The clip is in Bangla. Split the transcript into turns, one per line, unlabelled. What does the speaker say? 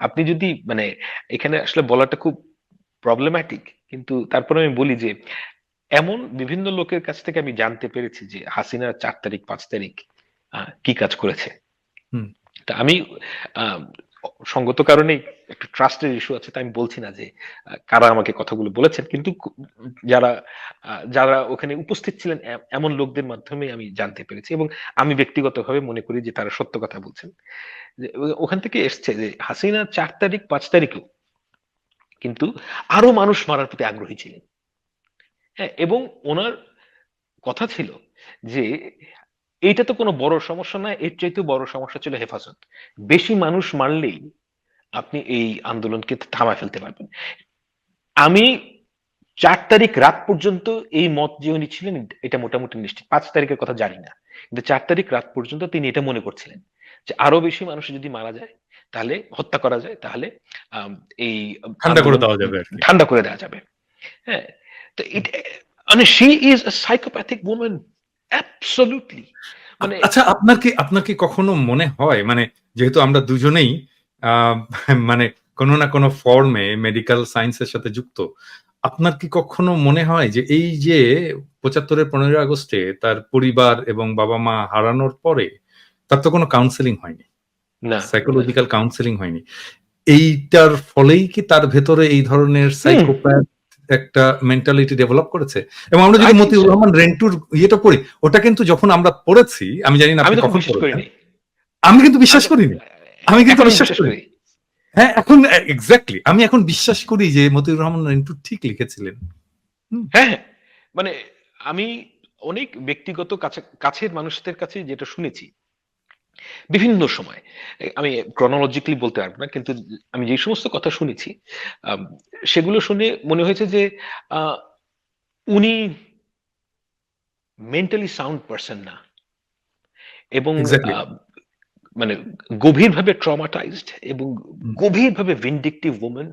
আপনি যদি মানে এখানে আসলে বলাটা খুব প্রবলেম্যাটিক কিন্তু তারপরে আমি বলি যে এমন বিভিন্ন লোকের কাছ থেকে আমি জানতে পেরেছি যে হাসিনা চার তারিখ পাঁচ তারিখ আহ, কি কাজ করেছে
হুম।
তা আমি আহ, সঙ্গত কারণে একটু ট্রাস্টের ইস্যু আছে, তাই আমি বলছি না যে কারা আমাকে কথাগুলো বলেছেন। কিন্তু যারা যারা ওখানে উপস্থিত ছিলেন এমন লোকদের মাধ্যমে আমি জানতে পেরেছি এবং আমি ব্যক্তিগতভাবে মনে করি যে তারা সত্য কথা বলছেন। ওখান থেকে এসছে যে, হাসিনা চার তারিখ, পাঁচ তারিখেও কিন্তু আরও মানুষ মারার প্রতি আগ্রহী ছিলেন। হ্যাঁ এবং ওনার কথা ছিল যে এইটা তো কোনো বড় সমস্যা না এর চাইতে বড় সমস্যা ছিল হেফাজত। বেশি মানুষ মারলেই আপনি এই আন্দোলনকে থামায় ফেলতে পারবেন। আমি চার তারিখ রাত পর্যন্ত এই মত যে উনি ছিলেন এটা মোটামুটি নিশ্চিত। পাঁচ তারিখের কথা জানি না কিন্তু চার তারিখ রাত পর্যন্ত তিনি এটা মনে করছিলেন যে আরও বেশি মানুষ যদি মারা যায় তাহলে হত্যা করা যায় তাহলে এই
ঠান্ডা করে দেওয়া যাবে
ঠান্ডা করে দেওয়া যাবে। হ্যাঁ তো এটা মানে she is a psychopathic women absolutely মানে
আচ্ছা আপনার কি আপনার কি কখনো মনে হয় মানে যেহেতু আমরা দুজনেই মানে কোনো না কোনো ফর্মে মেডিকেল সায়েন্সের সাথে যুক্ত আপনার কি কখনো মনে হয় যে এই যে পঁচাত্তরের পনেরোই আগস্টে তার পরিবার এবং বাবা মা হারানোর পরে তার তো কোনো কাউন্সেলিং হয়নি?
না।
সাইকোলজিক্যাল কাউন্সেলিং হয়নি। এইটার ফলেই কি তার ভেতরে এই ধরনের সাইকোপ্যাথ একটা মেন্টালিটি ডেভেলপ করেছে। এবং আমরা যদি মতিউর রহমান রেন্টুর ইয়েটা পড়ি ওটা কিন্তু যখন আমরা পড়েছি আমি জানি না
আমি
কখন
করিনি।
আমি কিন্তু বিশ্বাস করিনি। আমি কিন্তু বিশ্বাস করি হ্যাঁ এখন এক্স্যাক্টলি আমি এখন বিশ্বাস করি যে মতিউর রহমান রেন্টু ঠিক লিখেছিলেন।
হ্যাঁ হ্যাঁ। মানে আমি অনেক ব্যক্তিগত কাছে কাছের মানুষদের কাছে যেটা শুনেছি বিভিন্ন সময়। আমি ক্রনোলজিক্যালি বলতে পারব না কিন্তু আমি যে সমস্ত কথা শুনেছি সেগুলো শুনে মনে হয়েছে যে আহ, উনি মেন্টালি সাউন্ড পারসন না। এবং মানে গভীরভাবে ট্রমাটাইজড এবং গভীরভাবে ভিন্ডিকটিভ ওমেন